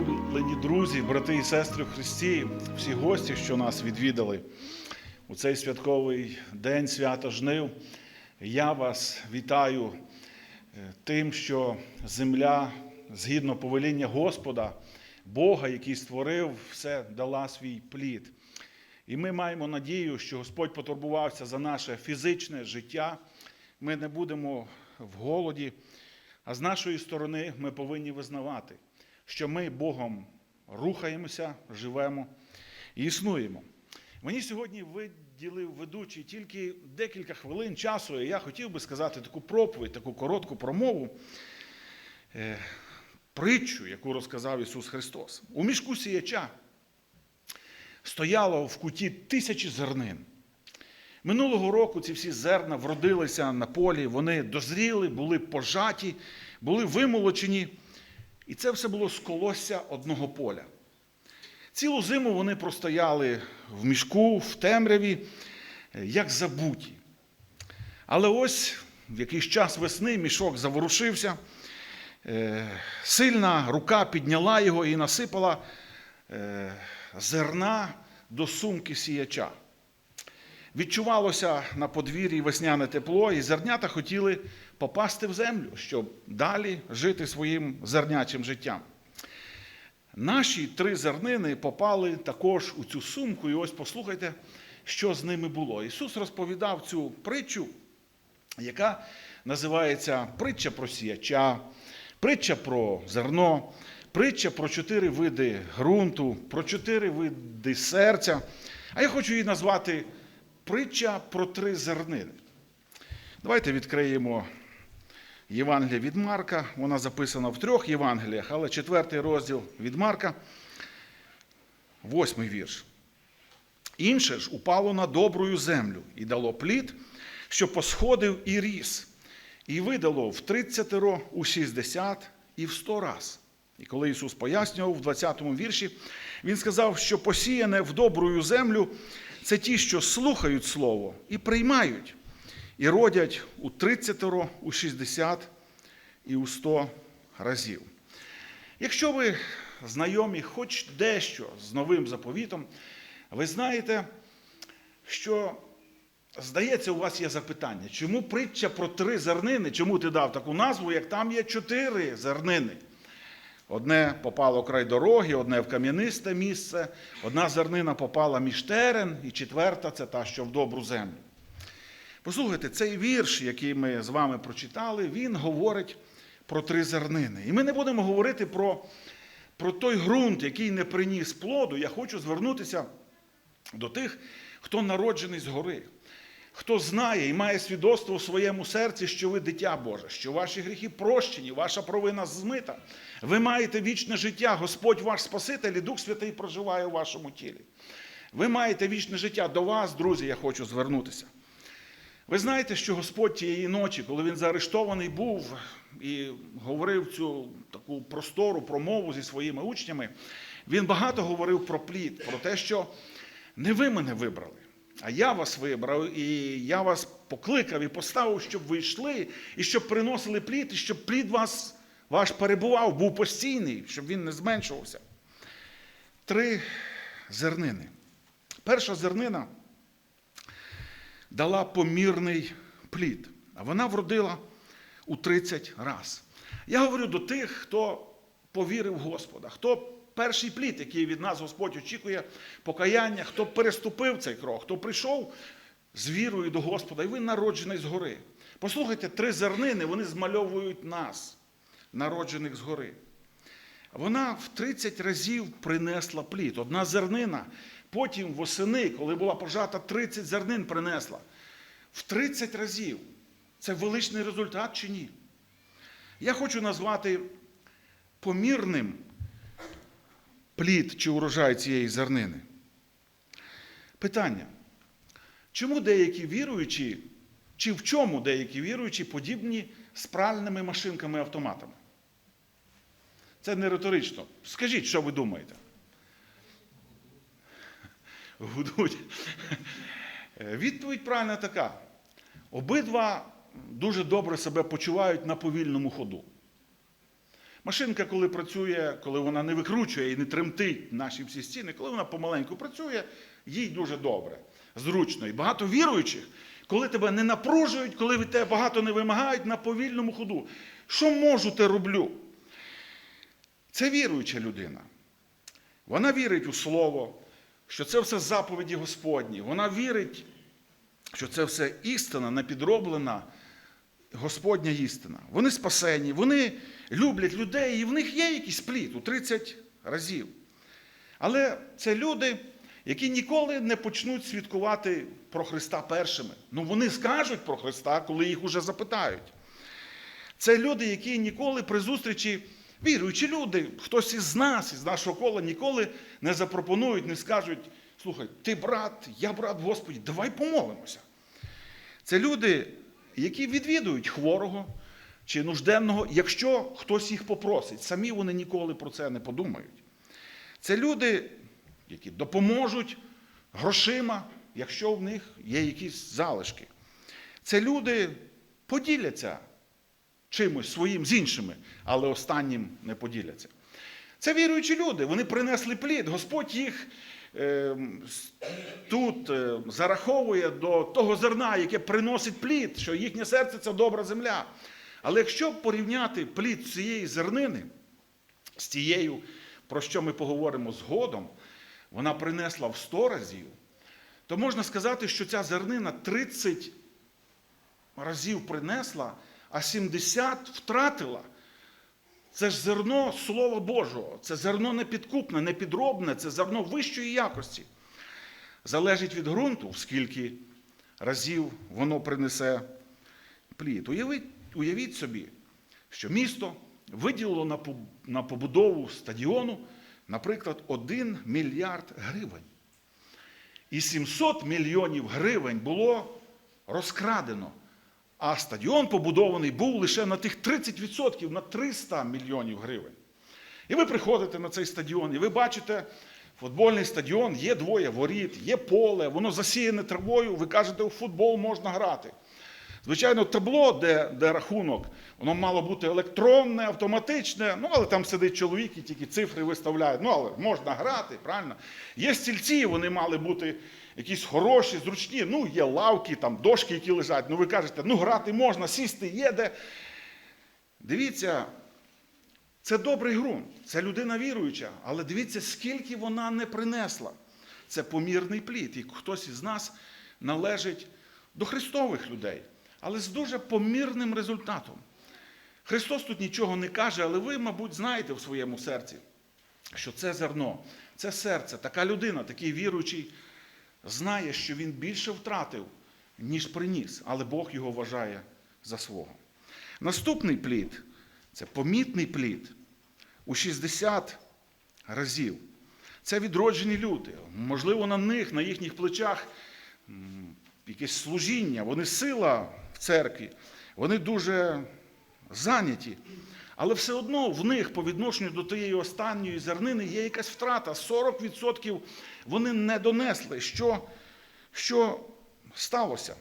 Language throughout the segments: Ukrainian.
Улюблені друзі, брати і сестри в Христі, всі гості, що нас відвідали у цей святковий день свята жнив. Я вас вітаю е, тим, що земля, згідно повеління Господа, Бога, який створив, все дала свій плід. І ми маємо надію, що Господь потурбувався за наше фізичне життя. Ми не будемо в голоді. А з нашої сторони ми повинні визнавати, що ми Богом рухаємося, живемо і існуємо. Мені сьогодні виділив ведучий тільки декілька хвилин часу, і я хотів би сказати таку проповідь, таку коротку промову, е, притчу, яку розказав Ісус Христос. У мішку сіяча стояло в куті тисячі зернин. Минулого року ці всі зерна вродилися на полі, вони дозріли, були пожаті, були вимолочені. І це все було з колосся одного поля. Цілу зиму вони простояли в мішку, в темряві, як забуті. Але ось в якийсь час весни мішок заворушився, е, сильна рука підняла його і насипала е, зерна до сумки сіяча. Відчувалося на подвір'ї весняне тепло, і зернята хотіли попасти в землю, щоб далі жити своїм зернячим життям. Наші три зернини попали також у цю сумку, і ось послухайте, що з ними було. Ісус розповідав цю притчу, яка називається притча про сіяча, притча про зерно, притча про чотири види ґрунту, про чотири види серця. А я хочу її назвати притча про три зернини. Давайте відкриємо Євангелія від Марка. Вона записана в трьох Євангеліях, але четвертий розділ від Марка, восьмий вірш. Інше ж упало на добрую землю і дало плід, що посходив і ріс, і видало в 30, у 60 і в 100 раз. І коли Ісус пояснював в 20 вірші, Він сказав, що посіяне в добрую землю це ті, що слухають Слово і приймають, і родять у 30, у 60 і у 100 разів. Якщо ви знайомі хоч дещо з новим заповітом, ви знаєте, що, здається, у вас є запитання, чому притча про три зернини, чому ти дав таку назву, як там є чотири зернини? Одне попало край дороги, одне в кам'янисте місце, одна зернина попала між терен, і четверта це та, що в добру землю. Послухайте, цей вірш, який ми з вами прочитали, він говорить про три зернини. І ми не будемо говорити про, про той ґрунт, який не приніс плоду. Я хочу звернутися до тих, хто народжений згори. Хто знає і має свідоцтво у своєму серці, що ви дитя Боже, що ваші гріхи прощені, ваша провина змита, ви маєте вічне життя, Господь ваш Спаситель і Дух Святий проживає у вашому тілі. Ви маєте вічне життя до вас, друзі, я хочу звернутися. Ви знаєте, що Господь тієї ночі, коли він заарештований був і говорив цю таку простору промову зі своїми учнями, він багато говорив про плід, про те, що не ви мене вибрали. А я вас вибрав, і я вас покликав і поставив, щоб ви йшли, і щоб приносили плід, і щоб плід вас, ваш перебував, був постійний, щоб він не зменшувався. Три зернини. Перша зернина дала помірний плід, а вона вродила у 30 раз. Я говорю до тих, хто повірив в Господа, хто перший плід, який від нас Господь очікує, покаяння, хто переступив цей крок, хто прийшов з вірою до Господа, і він народжений згори. Послухайте, три зернини вони змальовують нас, народжених згори. Вона в 30 разів принесла плід. Одна зернина, потім восени, коли була пожата, 30 зернин принесла. В 30 разів. Це величний результат чи ні? Я хочу назвати помірним плід чи урожай цієї зернини. Питання. Чому деякі віруючі, чи в чому деякі віруючі подібні з пральними машинками-автоматами? Це не риторично. Скажіть, що ви думаєте? Гудуть. Відповідь правильна така. Обидва дуже добре себе почувають на повільному ходу. Машинка, коли працює, коли вона не викручує і не тремтить наші всі стіни, коли вона помаленьку працює, їй дуже добре, зручно. І багато віруючих, коли тебе не напружують, коли від тебе багато не вимагають на повільному ходу. Що можу, те роблю. Це віруюча людина. Вона вірить у Слово, що це все заповіді Господні. Вона вірить, що це все істина, не підроблена Господня істина. Вони спасені, вони люблять людей, і в них є якийсь плід у 30 разів. Але це люди, які ніколи не почнуть свідкувати про Христа першими. Ну вони скажуть про Христа, коли їх уже запитають. Це люди, які ніколи при зустрічі, віруючі люди, хтось із нас, із нашого кола, ніколи не запропонують, не скажуть: слухай, ти брат, я брат Господі, давай помолимося. Це люди, які відвідують хворого чи нужденного, якщо хтось їх попросить. Самі вони ніколи про це не подумають. Це люди, які допоможуть грошима, якщо в них є якісь залишки. Це люди поділяться чимось своїм з іншими, але останнім не поділяться. Це віруючі люди, вони принесли плід. Господь їх е, тут е, зараховує до того зерна, яке приносить плід, що їхнє серце це добра земля. Але якщо порівняти плід цієї зернини з тією, про що ми поговоримо згодом, вона принесла в 100 разів, то можна сказати, що ця зернина 30 разів принесла, а 70 втратила. Це ж зерно Слова Божого, це зерно не підкупне, не підробне, це зерно вищої якості. Залежить від ґрунту, скільки разів воно принесе плід. Уявіть, уявіть собі, що місто виділило на, побудову стадіону, наприклад, 1 мільярд гривень. І 700 мільйонів гривень було розкрадено. А стадіон побудований був лише на тих 30%, на 300 мільйонів гривень. І ви приходите на цей стадіон, і ви бачите, футбольний стадіон, є двоє воріт, є поле, воно засіяне травою, ви кажете, у футбол можна грати. Звичайно, табло, де, де рахунок, воно мало бути електронне, автоматичне, ну, але там сидить чоловік і тільки цифри виставляє. Ну, але можна грати, правильно? Є стільці, вони мали бути якісь хороші, зручні. Ну, є лавки, там дошки, які лежать. Ну, ви кажете, ну грати можна, сісти є де. Дивіться, це добрий ґрунт, це людина віруюча, але дивіться, скільки вона не принесла. Це помірний плід. І хтось із нас належить до Христових людей, але з дуже помірним результатом. Христос тут нічого не каже, але ви, мабуть, знаєте в своєму серці, що це зерно, це серце, така людина, такий віруючий, знає, що він більше втратив, ніж приніс, але Бог його вважає за свого. Наступний плід це помітний плід у 60 разів. Це відроджені люди. Можливо, на них, на їхніх плечах якесь служіння, вони сила церкві, вони дуже зайняті. Але все одно в них по відношенню до тієї останньої зернини є якась втрата. 40% вони не донесли. Що, що сталося?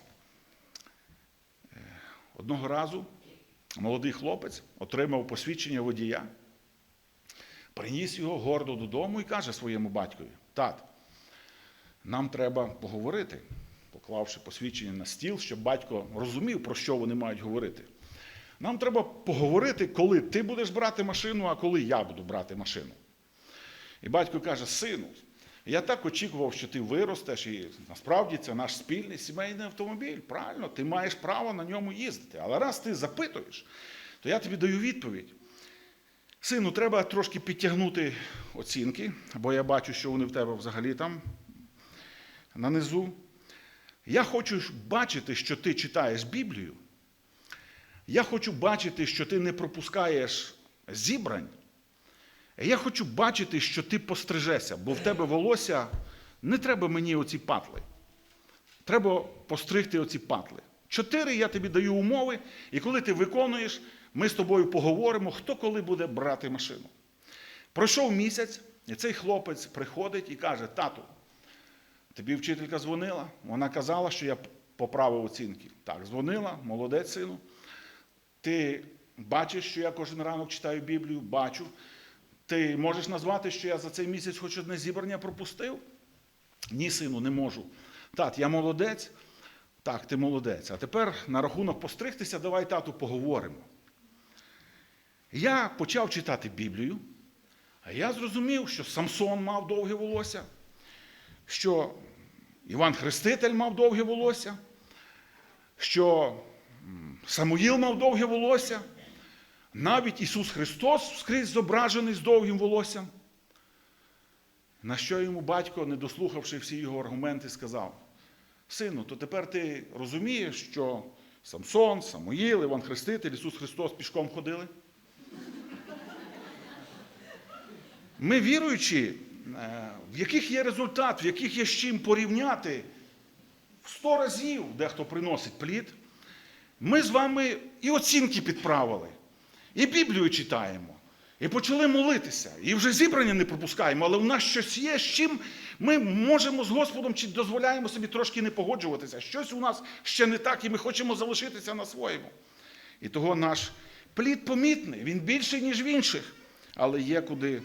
Е, Одного разу молодий хлопець отримав посвідчення водія, приніс його гордо додому і каже своєму батькові: Тат, нам треба поговорити, поклавши посвідчення на стіл, щоб батько розумів, про що вони мають говорити. Нам треба поговорити, коли ти будеш брати машину, а коли я буду брати машину. І батько каже: сину, я так очікував, що ти виростеш, і насправді це наш спільний сімейний автомобіль. Правильно, ти маєш право на ньому їздити. Але раз ти запитуєш, то я тобі даю відповідь. Сину, треба трошки підтягнути оцінки, бо я бачу, що вони в тебе взагалі там нанизу. Я хочу бачити, що ти читаєш Біблію. Я хочу бачити, що ти не пропускаєш зібрань. Я хочу бачити, що ти пострижешся, бо в тебе волосся не треба мені оці патли. Треба постригти оці патли. Чотири я тобі даю умови, і коли ти виконуєш, ми з тобою поговоримо, хто коли буде брати машину. Пройшов місяць, і цей хлопець приходить і каже: Тату, тобі вчителька дзвонила, вона казала, що я поправив оцінки. Так, дзвонила, молодець сину. Ти бачиш, що я кожен ранок читаю Біблію, бачу. Ти можеш назвати, що я за цей місяць хоч одне зібрання пропустив? Ні, сину, не можу. Тат, я молодець. Так, ти молодець. А тепер на рахунок постригтися, давай, тату, поговоримо. Я почав читати Біблію, а я зрозумів, що Самсон мав довге волосся, що Іван Хреститель мав довге волосся, що Самуїл мав довге волосся, навіть Ісус Христос скрізь зображений з довгим волоссям. На що йому батько, не дослухавши всі його аргументи, сказав: Сину, то тепер ти розумієш, що Самсон, Самуїл, Іван Хреститель, Ісус Христос пішком ходили? Ми віруючі, е, в яких є результат, в яких є з чим порівняти, в сто разів дехто приносить плід, ми з вами і оцінки підправили, і Біблію читаємо, і почали молитися, і вже зібрання не пропускаємо, але у нас щось є, з чим ми можемо з Господом чи дозволяємо собі трошки не погоджуватися. Щось у нас ще не так, і ми хочемо залишитися на своєму. І того наш плід помітний, він більший, ніж в інших, але є куди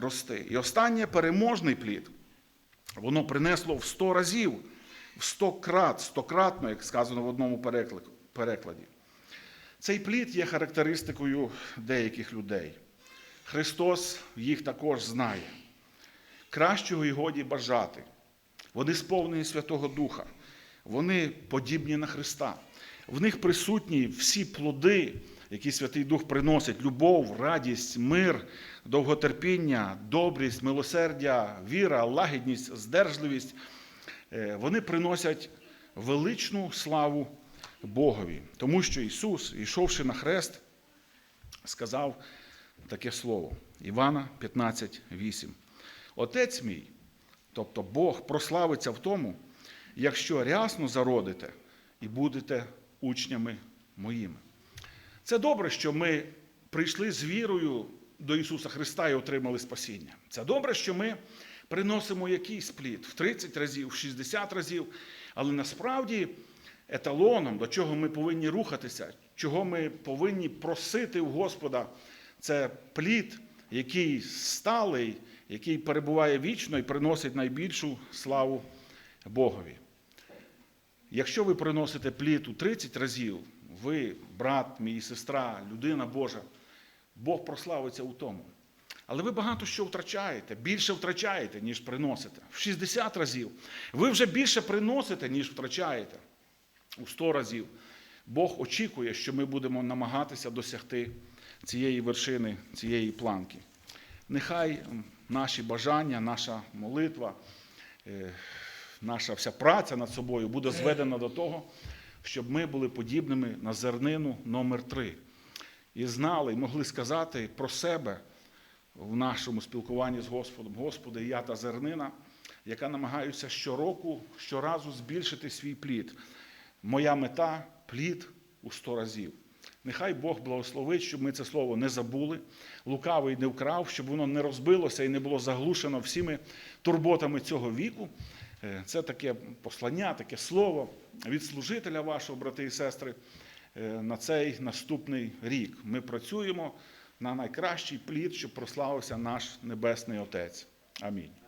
рости. І останнє переможний плід. Воно принесло в 100 разів, в 100 крат, стократно, як сказано в одному перекладі. Цей плід є характеристикою деяких людей. Христос їх також знає. Кращого і годі бажати. Вони сповнені Святого Духа, вони подібні на Христа. В них присутні всі плоди, які Святий Дух приносить: любов, радість, мир, довготерпіння, добрість, милосердя, віра, лагідність, здержливість. Е, Вони приносять величну славу Богові, тому що Ісус, йшовши на хрест, сказав таке слово. Івана 15:8. Отець мій, тобто Бог, прославиться в тому, якщо рясно зародите і будете учнями моїми. Це добре, що ми прийшли з вірою до Ісуса Христа і отримали спасіння. Це добре, що ми приносимо якийсь плід в 30 разів, в 60 разів, але насправді еталоном, до чого ми повинні рухатися, чого ми повинні просити у Господа, це плід, який сталий, який перебуває вічно і приносить найбільшу славу Богові. Якщо ви приносите плід у 30 разів, ви, брат, мій сестра, людина Божа, Бог прославиться у тому. Але ви багато що втрачаєте, більше втрачаєте, ніж приносите. В 60 разів. Ви вже більше приносите, ніж втрачаєте. У 100 разів. Бог очікує, що ми будемо намагатися досягти цієї вершини, цієї планки. Нехай наші бажання, наша молитва, е, наша вся праця над собою буде зведена до того, щоб ми були подібними на зернину номер 3 І знали, і могли сказати про себе в нашому спілкуванні з Господом: Господи, я та зернина, яка намагаюся щороку, щоразу збільшити свій плід. Моя мета плід у 100 разів. Нехай Бог благословить, щоб ми це слово не забули, лукавий не вкрав, щоб воно не розбилося і не було заглушено всіми турботами цього віку. Е, Це таке послання, таке слово від служителя вашого, брати і сестри, е, на цей наступний рік. Ми працюємо на найкращий плід, щоб прославився наш Небесний Отець. Амінь.